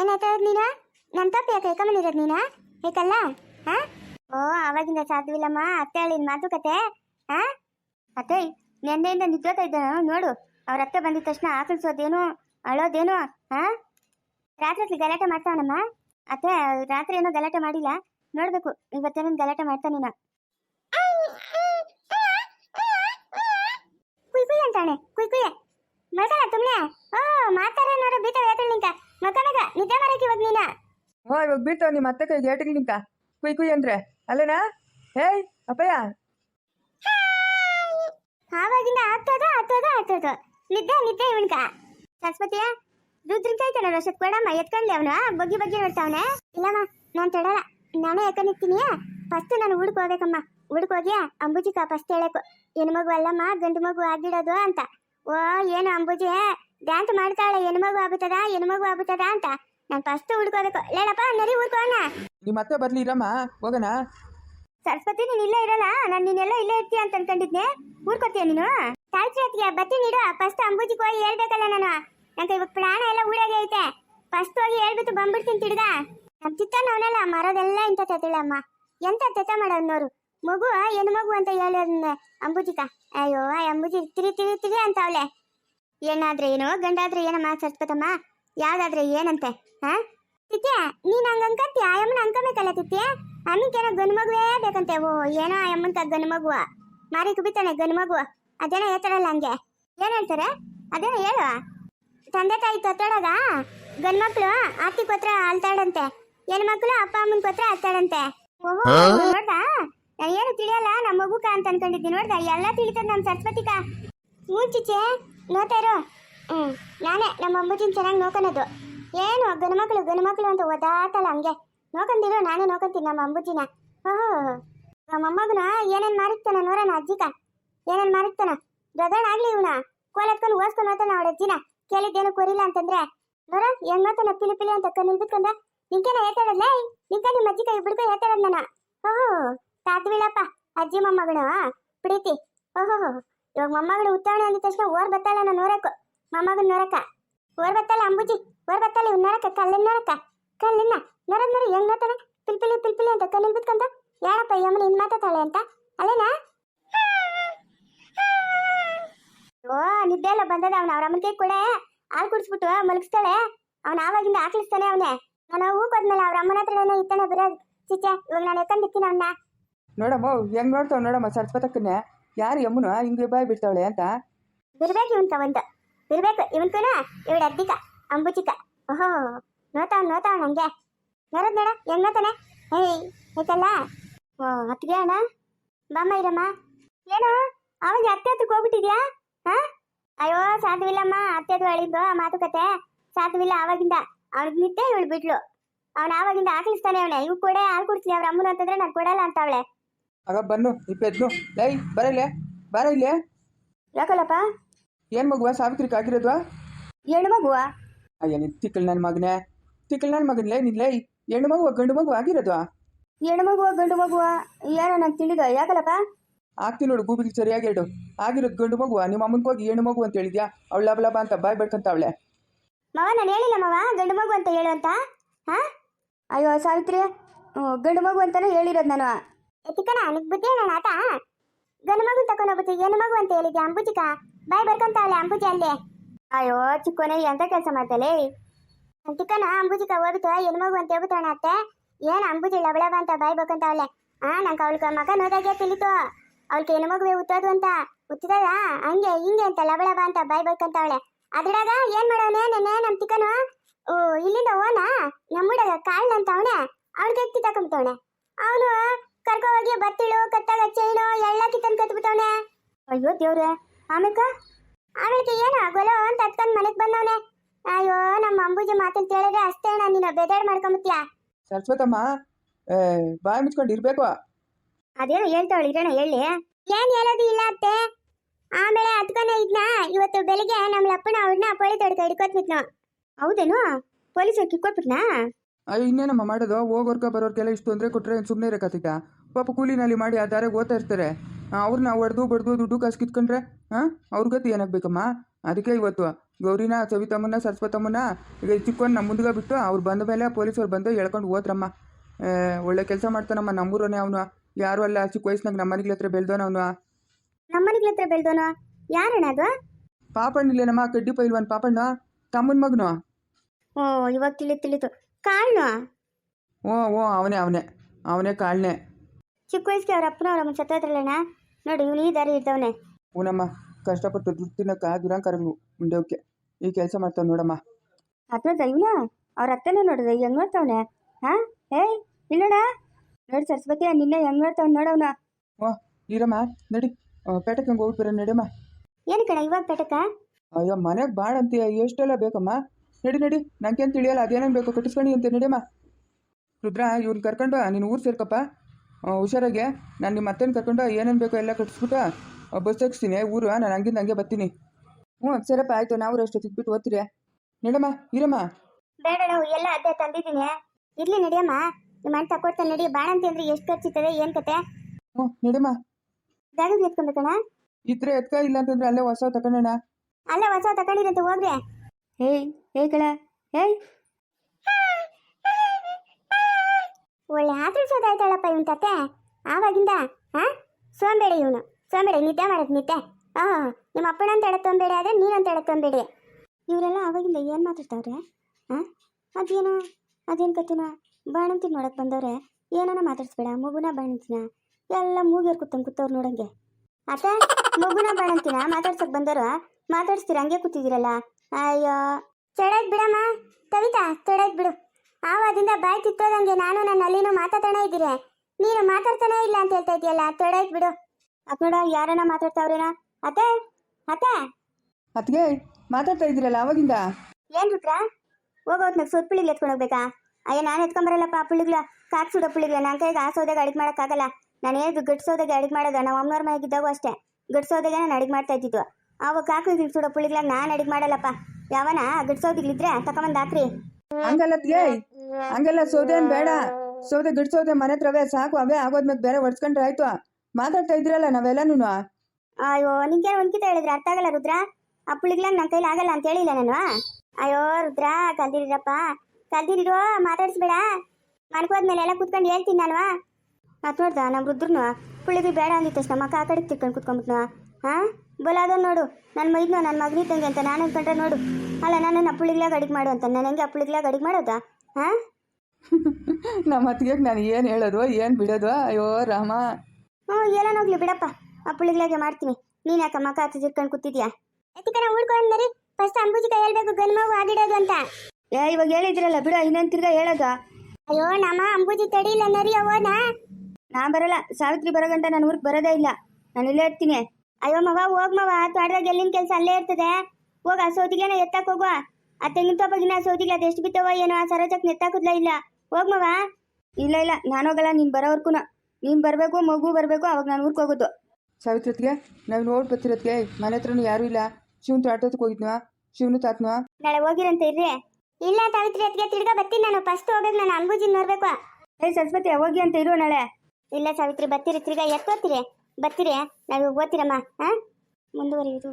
ಏನಾಯ್ತಾ ನೀನ? ನನ್ನ ತಪ್ಪು ಯಾಕೆ ಕಮ್ಮನಿರೋದು ನೀನ? ಹೇಕಲ್ಲ ಹಾ ಓ ಅವಾಗಿಂದ ಸಾಧ್ಯವಿಲ್ಲಮ್ಮ. ಅತ್ತೆ ಹೇಳಿದ ಮಾತುಕತೆ. ಹಾ ಅತ್ತೆ, ನೆನ್ನೆಯಿಂದ ನಿಜೋತಾ ಇದ್ದ ನೋಡು. ಅವ್ರ ಅತ್ತೆ ಬಂದಿದ ತಕ್ಷಣ ಆಕಳಿಸೋದೇನು, ಅಳೋದೇನು ಹಾ ರಾತ್ರಿ ಗಲಾಟೆ ಮಾಡ್ತಾವನಮ್ಮ? ಅತ್ತೆ, ರಾತ್ರಿ ಏನೋ ಗಲಾಟೆ ಮಾಡಿಲ್ಲ. ನೋಡ್ಬೇಕು. ಇವತ್ತೇನೋ ಗಲಾಟೆ ಮಾಡ್ತಾನೇನೋ ಕುಯ್ ಕುಯ್ ಅಂತಾನೆ ಕುಯ್ ಕುಯ್ ಮಲ್ಕಲ್ಲ ತುಮ್ನೆ? ಓ ಮಾತಾಡ ನೋಡು ಬೀತಾವ ಮಕ್ಕಳಗ ನಿದ್ದೆ ಮಾಡಕ್ಕೆ ಇವಾಗ ನೀನ? ಹೋ ಇವಾಗ ಬೀಳ್ತಾವ ನಿಮ್ಮ ಅತ್ತೆ ಕೈಗೆ ಏಟಿಗೆ ನಿಂಕ ಕುಯ್ ಕುಯ್ ಅಂದ್ರೆ. ಅಲ್ಲೇನಾ? ಹೇಯ್ ಅಪ್ಪಯ್ಯ. ಆವಾಗಿಂದ ಆಗ್ತದ ಆಗ್ತದ ಆಗ್ತದ ನಿದ್ದೆ ನಿದ್ದೆ ಇವನ್ಕ ಸರಸ್ವತಿಯ ರುದ್ರಿಂದ ಕಣ ರಸತ್ ಕೊಡಮ್ಮ? ಎತ್ಕೊಂಡ್ಲಿ ಅವನು ಬಗ್ಗಿ ಬಗ್ಗಿ ನೋಡ್ತಾವನೆ ಇಲ್ಲಮ್ಮ ನಾನು ತೊಡಲ್ಲ. ನಾನೇ ಎತ್ಕೊಂಡು ನಿಂತೀನಿ ಫಸ್ಟ್ ನಾನು ಹುಡುಕ್ ಹೋಗ್ಬೇಕಮ್ಮ. ಹುಡುಕ್ ಹೋಗಿ ಅಂಬುಜಿಕ ಫಸ್ಟ್ ಹೇಳಬೇಕು ಹೆಣ್ಣು ಮಗು ಅಲ್ಲಮ್ಮ ಗಂಡು ಮಗು ಆಗಿಡೋದು ಅಂತ. ಓ ಏನು ಅಂಬುಜಿ? ಡ್ಯಾನ್ಸ್ ಮಾಡ್ತಾಳೆ ಹೆಣ್ಣು ಮಗು ಆಗುತ್ತದ ಹೆಣ್ಣು ಮಗು ಆಗುತ್ತದ ಅಂತ. ನಾನು ಫಸ್ಟ್ ಹುಡ್ಕೋಬೇಕು. ಹೇಳಪ್ಪ ನರಿ ಹುಡ್ಕೋಣ. ನಿಮ್ಮ ಅತ್ತೆ ಬರ್ಲಿ ಇರಮ್ಮ. ಹೋಗೋಣ. ಸರಸ್ವತಿ ನೀನ್ ಇಲ್ಲೇ ಇರಲ್ಲ? ನಾನು ನೀನೆಲ್ಲ ಇಲ್ಲೇ ಇರ್ತೀಯ ಅಂತ ಅನ್ಕೊಂಡಿದ್ನೆ. ಊರ್ಕೊತೀಯ ನೀನು? ತಾಳ್ತಿರತ್ಗೆ ಬತ್ತಿ ನೀಡು. ಫಸ್ಟ್ ಅಂಬುಜಿಗೆ ಹೋಗಿ ಹೇಳ್ಬೇಕಲ್ಲ ನಾನು. ನಂಗೆ ಇವಾಗ ಪ್ರಾಣ ಎಲ್ಲ ಊರಾಗೆ ಐತೆ. ಫಸ್ಟ್ ಹೋಗಿ ಹೇಳ್ಬಿಟ್ಟು ಬಂದ್ಬಿಡ್ತೀನಿ ತಿಡ್ಗ ನಮ್ ಚಿತ್ತನ ಅವನಲ್ಲ ಮರೋದೆಲ್ಲ ಇಂಥ ಅಮ್ಮ ಎಂತ ತೆತ ಮಾಡೋದ್ನೋರು ಮಗು ಹೆಣ್ಣು ಮಗು ಅಂತ ಹೇಳೋದು ಅಂಬುಜಿಕ. ಅಯ್ಯೋ ಅಂಬೂಜಿ ಅಂಬುಜಿ ತಿರಿ ತಿರಿ ತಿರಿ ಅಂತ ಅವಳೆ. ಏನಾದ್ರೆ ಏನೋ ಗಂಡಾದ್ರೆ ಏನಮ್ಮ ಸತ್ಪತಮ್ಮ ಯಾವ್ದಾದ್ರೆ ಏನಂತೆ ಹಾ? ತಿತ್ಯ ನೀನ್ ಹಂಗ ಅನ್ಕಂತಿ ಆಯಮ್ಮನ ಅನ್ಕೋಬೇಕಲ್ಲ ತಿತ್ಯ? ಅಮ್ಮಕ್ಕೇನೋ ಗಂಡು ಮಗುವೇ ಬೇಕಂತೆ. ಓ ಏನೋ ಅಮ್ಮನ ಗಂಡು ಮಗುವ ಮಾರಿ ಕುಬಿತಾನೆ ಗಂಡು ಮಗು ಅದೇನೋ ಹೇಳ್ತಾರಲ್ಲ ಹಂಗೆ. ಏನ್ ಹೇಳ್ತಾರೆ? ಅದೇನೋ ಹೇಳು. ತಂದೆ ತಾಯಿ ತೊತ್ತೊಳಗ ಗಂಡು ಮಕ್ಳು ಆರ್ತಿ ಕೊತ್ರ ಅಳ್ತಾಡಂತೆ ಹೆಣ್ಮಕ್ಳು ಅಪ್ಪ ಅಮ್ಮನ ಕೊತ್ರ ಅಳ್ತಾಡಂತೆ ಓಹೋ ನೋಡ್ದಾ? ಏನು ತಿಳಿಯಲ್ಲ ನಮ್ಮ ಮಗುಕ ಅಂತ ಅನ್ಕೊಂಡಿದ್ದೀನಿ ನೋಡ್ದ? ಎಲ್ಲ ತಿಳಿತದ ನಮ್ಮ ಸರಸ್ವತಿಕ ಹ್ಞೂ ಚಿಚ್ಚೆ. ನೋಡ್ತಾ ಹ್ಮ್ ಹ್ಞೂ ನಾನೇ ನಮ್ಮ ಅಂಬುಜಿನ ಚೆನ್ನಾಗಿ ನೋಡ್ಕೊಳೋದು. ಏನು ಗಂಡು ಮಕ್ಳು, ಗಂಡು ಮಕ್ಕಳು ಅಂತ ಒದಾತಲ್ಲ ಹಂಗೆ. ನೋಡ್ಕೊಂದಿರು ನಾನೇ ನೋಡ್ಕೊಂತೀನಿ ನಮ್ಮ ಅಂಬುಜಿನ ಓಹೋ, ನಮ್ಮ ಅಮ್ಮಗನ ಏನೇನು ಮಾಡಿರ್ತಾನ ನೋಡೋಣ ಅಜ್ಜಿಕ. ಏನೇನ್ ಮಾಡಿರ್ತಾನ ದೊಡ್ಡಣ್ಣ ಆಗ್ಲಿ ಇವನ. ಕೋಲ್ ಓದ್ಕೊಂಡು ಹೋಗ್ತಾನ ಅವಳ ಅಜ್ಜಿನ. ಕೇಳಿದ್ದೇನು ಕೊರಿಲ್ಲ ಅಂತಂದ್ರೆ. ನೋಡ ಹೆಂಗ್ ಮಾತಾನ ಪಿಲಿ ಪಿಲಿ ಅಂತ ಕಣ್ಣು ಬಿಟ್ಕೊಂಡ ನಿಂಕೇನ ಹೇಳ್ತಾಳಲ್ಲ ನಿಂಕ ನಿಮ್ಮ ಅಜ್ಜಿ ಕೈ ಬಿಡ್ಕೊ ಹೇಳ್ತಾಳದ್ ನನ್ನ ಓಹೋ, ತಾತ್ವಿಳಪ್ಪ, ಅಜ್ಜಿ ಮೊಮ್ಮಗಳು ಪ್ರೀತಿ. ಓಹೋ ಇವಾಗ ಮೊಮ್ಮಗಳು ಉತ್ತಾವಣೆ ಅಂದ ತಕ್ಷಣ ಓರ್ ಬತ್ತಾಳ ನಾನು ನೋರಕ್ಕು ಮೊಮ್ಮಗನ್ ನೋರಕ್ಕ ಓರ್ ಬತ್ತಾಳ ಅಂಬುಜಿ. ಓರ್ ಬತ್ತಾಳ ಇವ್ ನೋರಕ್ಕ ಕಲ್ಲಿನ ನೋಡಕ್ಕ. ಕಲ್ಲಿನ ನೋರದ್ ನೋಡಿ, ಹೆಂಗ್ ನೋಡ್ತಾನ? ಪಿಲ್ಪಿಲಿ ಪಿಲ್ಪಿಲಿ ಅಂತ ಕಲ್ಲಿನ ಬಿತ್ಕೊಂತ ಯಾರಪ್ಪ ಈ ಇನ್ ಮಾತಾಡ್ತಾಳೆ ಅಂತ? ಅಲ್ಲೇನಾ? ಓ, ನಿದ್ದೆ ಎಲ್ಲ ಬಂದದ ಅವನ ಅವ್ರ ಅಮ್ಮನ ಕೈ ಕೂಡ ಹಾಲು ಕುಡಿಸ್ಬಿಟ್ಟು ಮಲಗಿಸ್ತಾಳೆ. ಅವ್ನ ಆವಾಗಿಂದ ಹಾಕ್ಲಿಸ್ತಾನೆ ಅವನೇ. ನಾನು ಹೂಕೋದ್ಮೇಲೆ ಅವ್ರ ಅಮ್ಮನ ಏನೋ ಇತ್ತಾನೆ ಬರೋದು ಚಿಚ್ಚೆ, ಇವಾಗ ನಾನು ಎತ್ಕೊಂಡಿರ್ತೀನಿ ಅವನ್ನ ನೋಡಮ್ಮ, ಹೆಂಗ್ ನೋಡ್ತಾವ್ ನೋಡಮ್ಮ ಸರಸ್ವತಕ್ಕನ್ನೇ ಯಾರು ಯಮ್ಮನು ಹಿಂಗೆ ಬಾಯ್ ಬಿಡ್ತಾವಳೆ ಅಂತ. ಬಿರ್ಬೇಕು ಇವನ್ ತಗೊಂತ ಬಿರ್ಬೇಕು. ಇವನ್ಕನ ಇವಳ ಅದ್ದಿಕ ಅಂಬುಚಿಕ. ಓಹೋ ನೋತಾವ್ ನೋತಾವ್ ನಂಗೆ ನೋಡದ್ ನೋಡ ಹೆಂಗ್ ನೋತಾನೆ. ಹೇಯ್ ಆಯ್ತಲ್ಲ? ಓ ಅತ್ತಿಗೆ ಅಣ್ಣ? ಬಾಮ್ಮ ಇರಮ್ಮ. ಏನು ಅವಾಗ ಅತ್ತೆ ಹತ್ರಕ್ಕೆ ಹೋಗ್ಬಿಟ್ಟಿದ್ಯಾ? ಹಾ? ಅಯ್ಯೋ, ಸಾಧ್ಯವಿಲ್ಲಮ್ಮ. ಅತ್ತೆ ಹತ್ರ ಹೇಳಿದ್ದು ಆ ಮಾತುಕತೆ. ಸಾಧ್ಯವಿಲ್ಲ ಆವಾಗಿಂದ. ಅವ್ನಿಗೆ ನಿದ್ದೆ ಇವಳು ಬಿಟ್ಲು. ಅವ್ನ ಆವಾಗಿಂದ ಆಕಳಿಸ್ತಾನೆ ಅವನೇ. ಇವ್ ಕೊಡೆ ಹಾಲು ಅವ್ರ ಅಮ್ಮನ ಅಂತಂದ್ರೆ ನಾನು ಕೊಡಲ್ಲ ಅಂತ ಅವಳೆ ಆಗ ಬನ್ನು ಇಪ್ಪೆದ್ನು ಲೈ ಲೈ ಬರಲ್ಲೇ ಬರ ಇಲ್ಲೇ. ಯಾಕಲ್ಲಪ್ಪ? ಏನು ಮಗುವ ಸಾವಿತ್ರಿಕ ಆಗಿರೋದ್ವಾ ಹೆಣ್ಣು ಮಗುವ? ಅಯ್ಯ ನಿನ್ ತಿಕ್ಕಲ್ ನನ್ನ ಮಗನೇ. ತಿಕ್ಕಲ್ ನನ್ನ ಮಗನ್ ಲೈ ನಿನ್ ಲೈ. ಹೆಣ್ಣು ಮಗುವ ಗಂಡು ಮಗು ಆಗಿರೋದ್ವಾ ಹೆಣ್ಣು ಮಗುವ ಗಂಡು ಮಗುವ? ಏನೋ ನಂಗೆ ತಿಳಿದ ಯಾಕಲ್ಲಪ್ಪ? ಆಗ್ತಿ ನೋಡು ಗೂಬಿಗೆ ಸರಿಯಾಗಿ ಹೇಳು ಆಗಿರೋದು ಗಂಡು ಮಗುವ ನಿಮ್ಮ ಅಮ್ಮನ್ಗೆ ಹೋಗಿ ಹೆಣ್ಣು ಮಗು ಅಂತ ಹೇಳಿದ್ಯಾ? ಅವಳು ಲಬ ಲಬ ಅಂತ ಬಾಯ್ ಬೆಡ್ಕಂತಾವಳೆ ಮಾವ ನಾನು ಹೇಳಿಲ್ಲ ಮಾವ ಗಂಡು ಮಗು ಅಂತ ಹೇಳು ಅಂತ ಹಾ? ಅಯ್ಯೋ ಸಾವಿತ್ರಿ ಗಂಡು ಮಗು ಅಂತಾನೆ ಹೇಳಿರೋದು ನಾನು. ಎತ್ತಿಕನ ನಿಗ್ ಬುದ್ಧಿ ನಾನು ಆತ? ಗಂಡು ಮಗು ತಕೊಂಡು ಹೋಗ್ಬಿಟ್ಟು ಹೆಣ್ಣು ಮಗು ಅಂತ ಹೇಳಿದ್ಯಾ ಅಂಬುಜಿಕ? ಬಾಯ್ ಬರ್ಕೊಂತಾಳೆ ಅಂಬುಜಿ ಅಲ್ಲಿ. ಅಯ್ಯೋ ಚಿಕ್ಕೋನೆ ಎಂತ ಕೆಲಸ ಮಾಡ್ತಾಳೆ? ಅಂತಿಕನ ಅಂಬುಜಿಕ ಹೋಗ್ಬಿಟ್ಟು ಏನು ಮಗು ಅಂತ ಹೇಳ್ಬಿಟ್ಟವಣ ಅತ್ತೆ. ಏನು ಅಂಬುಜಿ ಲಬಳಬ ಅಂತ ಬಾಯ್ ಬರ್ಕೊಂತಾವಳೆ? ಆ ನಂಗೆ ಅವಳಿಗೆ ಮಗ ನೋದಾಗೆ ತಿಳಿತು. ಅವಳಿಗೆ ಏನು ಮಗುವೆ ಉತ್ತೋದು ಅಂತ. ಉತ್ತದ ಹಂಗೆ ಹಿಂಗೆ ಅಂತ ಲಬಳಬ ಅಂತ ಬಾಯ್ ಬರ್ಕೊಂತಾವಳೆ. ಅದ್ರಾಗ ಏನ್ ಮಾಡೋಣ ನೆನ್ನೆ ನಮ್ ತಿಕ್ಕನು ಓ ಇಲ್ಲಿಂದ ಓನ? ನಮ್ಮುಡಗ ಕಾಳ್ ಅಂತ ಅವನೆ. ಅವ್ನಿಗೆ ಎತ್ತಿ ತಕೊಂಬಿಟ್ಟವನೆ. ಅವನು ಬತ್ತಿಳು ಕತ್ತಾಳ ಚೈನು ಎಳ್ಳ ಕಿತ್ತನ್ ಕತ್ಬಿಟ್ಟವನೆ ಅಯ್ಯೋ ದೇವ್ರೆ ಆಮೇಕ? ಆಮೇಲೆ ಏನು ಗೊಲೋ ಅಂತ ಅತ್ಕೊಂಡ್ ಮನೆಗ್ ಬಂದವನೆ. ಅಯ್ಯೋ ನಮ್ಮ ಅಂಬುಜಿ ಮಾತನ್ ಹೇಳಿದ್ರೆ ಅಷ್ಟೇ ಅಣ್ಣ ನೀನು ಬೆದಾಡ್ ಮಾಡ್ಕೊಂಬಿತ್ಯಾ ಸರಸ್ವತಮ್ಮ ಏ ಬಾಯಿ ಮುಚ್ಕೊಂಡು ಇರಬೇಕು. ಅದೇನೋ ಹೇಳ್ತಾವಳು ಇರೋಣ ಹೇಳಿ. ಏನ್ ಹೇಳೋದು ಇಲ್ಲ ಅತ್ತೆ. ಆಮೇಲೆ ಹತ್ಕೊಂಡೆ ಇದ್ನ ಇವತ್ತು ಬೆಳಿಗ್ಗೆ ನಮ್ಮ ಅಪ್ಪನ ಅವ್ರನ್ನ ಪೊಳಿ ತಡ್ಕ ಹಿಡ್ಕೊತ್ಬಿಟ್ನು ಹೌದೇನು? ಪೊಲೀಸ್ ಕಿಕ್ಕೊಟ್ಬಿಟ್ನಾ ಅಯ್ಯೋ ಇನ್ನೇನಮ್ಮ ಮಾಡೋದು? ಹೋಗೋರ್ಕ ಬರೋರ್ಗೆಲ್ಲ ಇಷ್ಟು ತೊಂದರೆ ಕೊಟ್ರೆ ಸುಮ್ಮನೆ ಇರೋಕತ್ತಿದ್ದ ಪಾಪ ಕೂಲಿನಲ್ಲಿ ಮಾಡಿ ಆ ದಾರಿಗೆ ಓದ್ತಾ ಇರ್ತಾರೆ. ಅವ್ರನ್ನ ಹೊಡೆದು ಬಡ್ದು ದುಡ್ಡು ಕಾಸು ಕಿತ್ಕೊಂಡ್ರೆ ಹಾಂ ಅವ್ರ ಗತಿ ಏನಾಗಬೇಕಮ್ಮ? ಅದಕ್ಕೆ ಇವತ್ತು ಗೌರಿನ ಸವಿತಮ್ಮನ ಸರಸ್ವತಮ್ಮನ ಈಗ ಚಿಕ್ಕೊಂಡು ನಮ್ಮ ಮುಂದ್ಗ ಬಿಟ್ಟು ಅವ್ರು ಬಂದ ಮೇಲೆ ಪೊಲೀಸವ್ರು ಬಂದು ಎಳ್ಕೊಂಡು ಹೋದ್ರಮ್ಮ. ಒಳ್ಳೆ ಕೆಲಸ ಮಾಡ್ತಾನಮ್ಮ ನಮ್ಮೂರನೇ ಅವನು. ಯಾರು ಅಲ್ಲ ಚಿಕ್ಕ ವಯಸ್ಸಿನಾಗ ನಮ್ಮ ಮನೆಗಳ ಹತ್ರ ಬೆಳ್ದೋನ ಅವನು. ನಮ್ಮನಿಗಳ ಹತ್ರ ಬೆಳ್ದೋನು? ಯಾರಣ್ಣ ಅದು? ಪಾಪಣ್ಣಿಲ್ಲೇನಮ್ಮ ಕಡ್ಡಿ ಪೈಲ್ವನ್ ಪಾಪಣ್ಣ. ತಮ್ಮನ ಮಗನು. ಓ ಇವಾಗ ತಿಳಿತು. ತಿಳಿತು ಓ ಓ ಅವನೇ ಅವನೇ. ಅವನೇ ಕಾಳ್ನೆ. ಚಿಕ್ಕ ವಯಸ್ಸಿಗೆ ಅವ್ರ ಅಪ್ಪನ ಅವ್ರ ಅಮ್ಮ ಸತ್ತೋದ್ರಲ್ಲಣ್ಣ ನೋಡಿ ಇವನು ಈ ದಾರಿ ಇರ್ತವನೆ ಹೂನಮ್ಮ ಕಷ್ಟಪಟ್ಟು ದುಡ್ಡು ತಿನ್ನಕ್ಕ ದುರಂಕರಗಳು ಓಕೆ ಈ ಕೆಲಸ ಮಾಡ್ತಾವ ನೋಡಮ್ಮ. ಅದ್ನದ ಇವನ? ಅವ್ರ ಅತ್ತನೇ ನೋಡಿದ್ರೆ ಹೆಂಗ್ ನೋಡ್ತಾವನೆ? ಹಾ? ಏಯ್ ಇಲ್ಲಣ್ಣ ನೋಡಿ ಸರಸ್ವತಿ ನಿನ್ನೆ ಹೆಂಗ್ ನೋಡ್ತಾವ್ ನೋಡವ್ನ? ಓ ನೀರಮ್ಮ ನಡಿ. ಪೇಟಕ್ಕೆ ಹಂಗೆ ಹೋಗ್ಬಿರ ನಡಿಯಮ್ಮ. ಏನು ಕಣ ಇವಾಗ ಪೆಟಕ ಅಯ್ಯೋ ಮನೆಗೆ ಬಾಳ ಅಂತೀಯ ಎಷ್ಟೆಲ್ಲ ಬೇಕಮ್ಮ? ನಡಿ ನಡಿ ನಂಗೇನು ತಿಳಿಯಲ್ಲ ಅದೇನೇನು ಬೇಕು ಕಟ್ಟಿಸ್ಕೊಂಡು ಅಂತ ನಡಿಯಮ್ಮ. ರುದ್ರ ಇವ್ನ ಕರ್ಕೊಂಡು ನೀನು ಊರು ಸೇರ್ಕಪ್ಪ. ಹುಷಾರಾಗೆ. ನಾನು ನಿಮ್ಮ ಅತ್ತೆನ ಕರ್ಕೊಂಡು ಏನೇನು ಬೇಕೋ ಎಲ್ಲ ಕಟ್ಸ್ಬಿಟ್ಟು ಆ, ಬಸ್ ಹಾಕ್ಸ್ತೀನಿ ಊರು ನಾನು ಹಂಗಿಂದ ಹಂಗೆ ಬರ್ತೀನಿ. ಹ್ಞೂ ಸರಪ್ಪ ಆಯಿತು. ನಾವು ಅಷ್ಟು ತಿದ್ಬಿಟ್ಟು ಓದ್ತೀರಿ. ನಡಮ್ಮ ಇರಮ್ಮ. ಬೇಡ ನಾವು ಎಲ್ಲ ಅದೇ ತಂದಿದ್ದೀನಿ. ಇರ್ಲಿ ನಡಿಯಮ್ಮ. ನಿಮ್ಮ ಅಣ್ಣ ತಕೊಡ್ತಾನೆ ನಡಿ. ಬಾಣಂತಿ ಅಂದ್ರೆ ಎಷ್ಟು ಖರ್ಚಿತ್ತದೆ ಏನು ಕತೆ? ಹ್ಞೂ ನಡಮ್ಮ. ಬ್ಯಾಗಿಗೆ ಎತ್ಕೊಬೇಕಣ್ಣ ಇದ್ರೆ ಎತ್ಕ ಇಲ್ಲ ಅಂತಂದ್ರೆ ಅಲ್ಲೇ ಹೊಸ ತಗೊಂಡೋಣ ಅಲ್ಲೇ ಹೊಸ ತಗೊಂಡಿರಂತೆ ಹೋಗ್ರಿ. ಏಯ್ ಏಯ್ ಕಳ ಹೇಯ್ ಒಳ್ಳೆ ಆತರಿಸೋದಾಯ್ತಾಳಪ್ಪ ಇವನ್ ತತ್ತೆ ಆವಾಗಿಂದ ಹಾ ಸೋಂಬೇಡಿ ಇವನು. ಸೋಂಬೇಡಿ ನಿದ್ದೆ ಮಾಡೋದು ನಿದ್ದೆ. ಆ ನಿಮ್ಮ ಅಪ್ಪನ ಅಂತ ಹೇಳಕ್ ತೊಂಬೇಡಿ ಅದೇ ಅಂತ ಹೇಳಕ್ ತೊಂಬೇಡಿ. ಇವರೆಲ್ಲ ಆವಾಗಿಂದ ಏನು ಮಾತಾಡ್ತಾವ್ರೆ? ಹಾ ಅದೇನೋ ಅದೇನು ಕತ್ತಿನ ಬಾಣಂತಿ ನೋಡಕ್ ಬಂದವ್ರೆ. ಏನಾನ ಮಾತಾಡ್ಸ್ಬೇಡ ಮಗುನ ಬಾಣಂತಿನ. ಎಲ್ಲ ಮೂಗಿಯರ್ ಕೂತಂಗ್ ಕೂತವ್ರು ನೋಡಂಗೆ. ಅತ್ತ ಮಗುನ ಬಾಣಂತಿನ? ಮಾತಾಡ್ಸಕ್ ಬಂದವ್ರ? ಮಾತಾಡ್ಸ್ತೀರ? ಹಂಗೆ ಕೂತಿದ್ದೀರಲ್ಲ ಅಯ್ಯೋ. ಚಡಕ್ ಬಿಡಮ್ಮ. ಕವಿತಾ ಚಡಕ್ ಬಿಡು. ಆವಾದಿಂದ ಬಾಯ್ ತಿತ್ತೋದಂಗೆ ನಾನು ನನ್ನ ಅಲ್ಲಿನೂ ಮಾತಾಡ್ತಾನೆ ಇದ್ದೀರಿ. ನೀನು ಮಾತಾಡ್ತಾನೆ ಇಲ್ಲ ಅಂತ ಹೇಳ್ತಾ ಇದೆಯಲ್ಲ ತೊಡಾಯ್ತು ಬಿಡು. ಅದ್ ನೋಡ ಯಾರನ್ನ ಮಾತಾಡ್ತಾವ್ರೇನ? ಅತ್ತೆ ಅತ್ತೆ. ಅತ್ಗೆ ಮಾತಾಡ್ತಾ ಇದ್ದೀರಲ್ಲ ಅವಾಗಿಂದ? ಏನ್ ರುದ್ರ? ಹೋಗೋತ್ ನಂಗೆ ಸುತ್ತ ಪುಳಿಗ್ಲು ಎತ್ಕೊಂಡು ಹೋಗ್ಬೇಕಾ? ಅಯ್ಯ ನಾನು ಎತ್ಕೊಂಬರಲ್ಲಪ್ಪ ಆ ಪುಳಿಗ್ಲ ಕಾಕ್ ಸುಡೋ ಪುಳಿಗ್ಲ ನನ್ನ ಕೈಗೆ ಆ ಸೌದೆಗೆ ಅಡಿಗೆ ಮಾಡೋಕ್ಕಾಗಲ್ಲ ನಾನು ಏನು ಗಟ್ಟು ಸೌದೆಗೆ ಅಡಿಗೆ ಮಾಡೋದು? ನಾವು ಅಮ್ಮನವ್ರ ಮನೆಗಿದ್ದಾಗೂ ಅಷ್ಟೇ. ಗಟ್ಟು ಸೌದೆಗೆ ನಾನು ಅಡಿಗೆ ಮಾಡ್ತಾ ಇದ್ದಿದ್ದು. ಅವಾಗ ಕಾಕು ಸುಡೋ ಪುಳಿಗ್ಲಾಗ ನಾನು ಅಡಿಗೆ ಮಾಡಲ್ಲಪ್ಪ. ಯಾವನ? ಗಟ್ಟು ಸೌದಿಗ್ಲಿದ್ರೆ ತಕೊಂಬಂದು ಹಾಕ್ರಿ. ಹಂಗಲ್ಲ ಅತ್ಗೆ ಹಂಗೆಲ್ಲ, ಸೌದೆ ಏನ್ ಬೇಡ. ಸೌದೆ ಗಿಡ ಸೌದೆ ಮನೆ ಹತ್ರವೇ ಸಾಕು, ಅವೇ ಆಗೋದ್ಮೇಲೆ ಬೇರೆ ಹೊಡ್ಸ್ಕೊಂಡ್ರೆ ಆಯ್ತು. ಮಾತಾಡ್ತಾ ಇದ್ದೀರಲ್ಲ ನಾವೆಲ್ಲನೂ ಅಯ್ಯೋ, ನಿಂಗೆ ಒಂದ್ಕಿತ ಹೇಳಿದ್ರೆ ಅರ್ಥ ಆಗಲ್ಲ, ರುದ್ರ? ಆ ಪುಳಿಗ್ಲಾಗ ನನ್ನ ಕೈಲಿ ಆಗಲ್ಲ ಅಂತ ಹೇಳಿಲ್ಲ ನಾನು. ಅಯ್ಯೋ, ರುದ್ರ, ಕಲ್ದಿರಿರಪ್ಪ. ಕಲ್ದಿರಿರೋ, ಮಾತಾಡಿಸ್ಬೇಡ. ಮನ್ಕೋದ್ಮೇಲೆ ಎಲ್ಲ ಕುತ್ಕೊಂಡು ಹೇಳ್ತೀನಿ ನಾನು ಅದ್ ನೋಡ್ದ ನಮ್ಮ ರುದ್ರನು? ಪುಳಿಗೆ ಬೇಡ ಅಂದಿತ್ತು ತಕ್ಷಣ ಮಕ್ಕ ಆ ಕಡೆ ತಿಳ್ಕೊಂಡು ಕುತ್ಕೊಂಡ್ಬಿಟ್ನು ಹಾ? ಬೋಲಾದ ನೋಡು. ನನ್ನ ಮೈದ್ನ ನನ್ನ ಮಗನಿದ್ದಂಗೆ ಅಂತ ನಾನು ಅನ್ಕೊಂಡ್ರೆ ನೋಡು. ಅಲ್ಲ ನಾನು ಅಪ್ಪಳಿಗ್ಲಾಗ ಪುಳಿಗ್ಲಾಗ ಅಡಿಗೆ ಮಾಡು ಅಂತ. ನಾನು ಹೆಂಗೆ ಅಪ್ಪಳಿಗ್ಲಾಗ ಪುಳಿಗ್ಲಾಗ ಅಡಿಗೆ ಮಾಡೋದಾ? ಹಾ? ನಮ್ಮ ಅತ್ತಿಗೆ ನಾನು ಏನು ಹೇಳೋದು ಏನು ಬಿಡೋದು? ಅಯ್ಯೋ ರಾಮ. ಹ್ಞೂ ಹೋಗ್ಲಿ ಬಿಡಪ್ಪ. ಅಪ್ಪಳಿಗ್ಲಾಗೆ ಪುಳಿಗ್ಲಾಗೆ ಮಾಡ್ತೀನಿ. ನೀನು ಯಾಕೆ ಮಕ್ಕ ಹತ್ತು ತಿರ್ಕೊಂಡು ಕೂತಿದ್ಯಾ? ಎತ್ತಿಕನ ಉಳ್ಕೊಂಡ್ರಿ ಫಸ್ಟ್ ಅಂಬುಜಿ ಕೈ ಹೇಳ್ಬೇಕು ಗನ್ಮಗು ಆಗಿಡೋದು ಅಂತ. ಏ ಇವಾಗ ಹೇಳಿದ್ರಲ್ಲ ಬಿಡು ಇನ್ನೊಂದು ತಿರ್ಗಾ ಹೇಳೋದು. ಅಯ್ಯೋ ನಮ್ಮ ಅಂಬುಜಿ ತಡಿಲ್ಲ ನರಿ ಅವನ ನಾ ಬರಲ್ಲ. ಸಾವಿತ್ರಿ ಬರೋ ಗಂಟ ನಾನು ಊರಿಗೆ ಬರೋದೇ ಇಲ್ಲ. ನಾನು ಇಲ್ಲೇ ಇರ್ತೀನಿ. ಅಯ್ಯೋ ಮವ ಹೋಗ್ ಮವ. ತೋಟದಾಗ ಎಲ್ಲಿನ ಕೆಲಸ ಅಲ್ಲೇ ಇರ್ತದೆ. ಹೋಗ ಆ ಸೌದಿಗೆನ ಎತ್ತಕ್ ಹೋಗುವ. ಆ ತೆಂಗಿನ ತೋಪಗಿನ ಸೌದಿಗೆ ಅದು ಎಷ್ಟು ಬಿತ್ತವ ಏನೋ ಆ ಸರೋಜಕ್ ನೆತ್ತಾಕುದ್ಲ ಇಲ್ಲ. ಹೋಗ್ ಮವ. ಇಲ್ಲ ಇಲ್ಲ. ನಾನು ಹೋಗಲ್ಲ. ನೀನು ಬರೋವರ್ಗೂ ನೀನು ಬರಬೇಕು ಮಗು ಬರಬೇಕು ಅವಾಗ ನಾನು ಊರ್ಕ ಹೋಗೋದು. ಸಾವಿತ್ರತ್ಗೆ ನಾವ್ ನೋಡಿ ಬರ್ತಿರತ್ಗೆ ಮನೆ ಹತ್ರನೂ ಯಾರು ಇಲ್ಲ. ಶಿವನ್ ತೋಟದಕ್ಕೆ ಹೋಗಿದ್ನೋ? ಶಿವನು ತಾತ್ನ? ನಾಳೆ ಹೋಗಿರಂತ ಇರ್ರಿ. ಇಲ್ಲ ಸಾವಿತ್ರಿ ಅತ್ಗೆ ತಿರ್ಗಾ ಬರ್ತೀನಿ ನಾನು. ಫಸ್ಟ್ ಹೋಗ್ಬೇಕು ನಾನು. ಅಂಬುಜಿನ ನೋಡ್ಬೇಕು. ಏಯ್ ಸರಸ್ವತಿ ಹೋಗಿ ಅಂತ ಇರು ನಾಳೆ. ಇಲ್ಲ ಸಾವಿತ್ರಿ ಬರ್ತೀರಿ. ತಿರ್ಗಾ ಎತ್ತೋತೀರಿ ಬರ್ತೀರಿ? ನಾವು ಓದ್ತೀರಮ್ಮ ಹಾ ಮುಂದುವರಿಯುವುದು.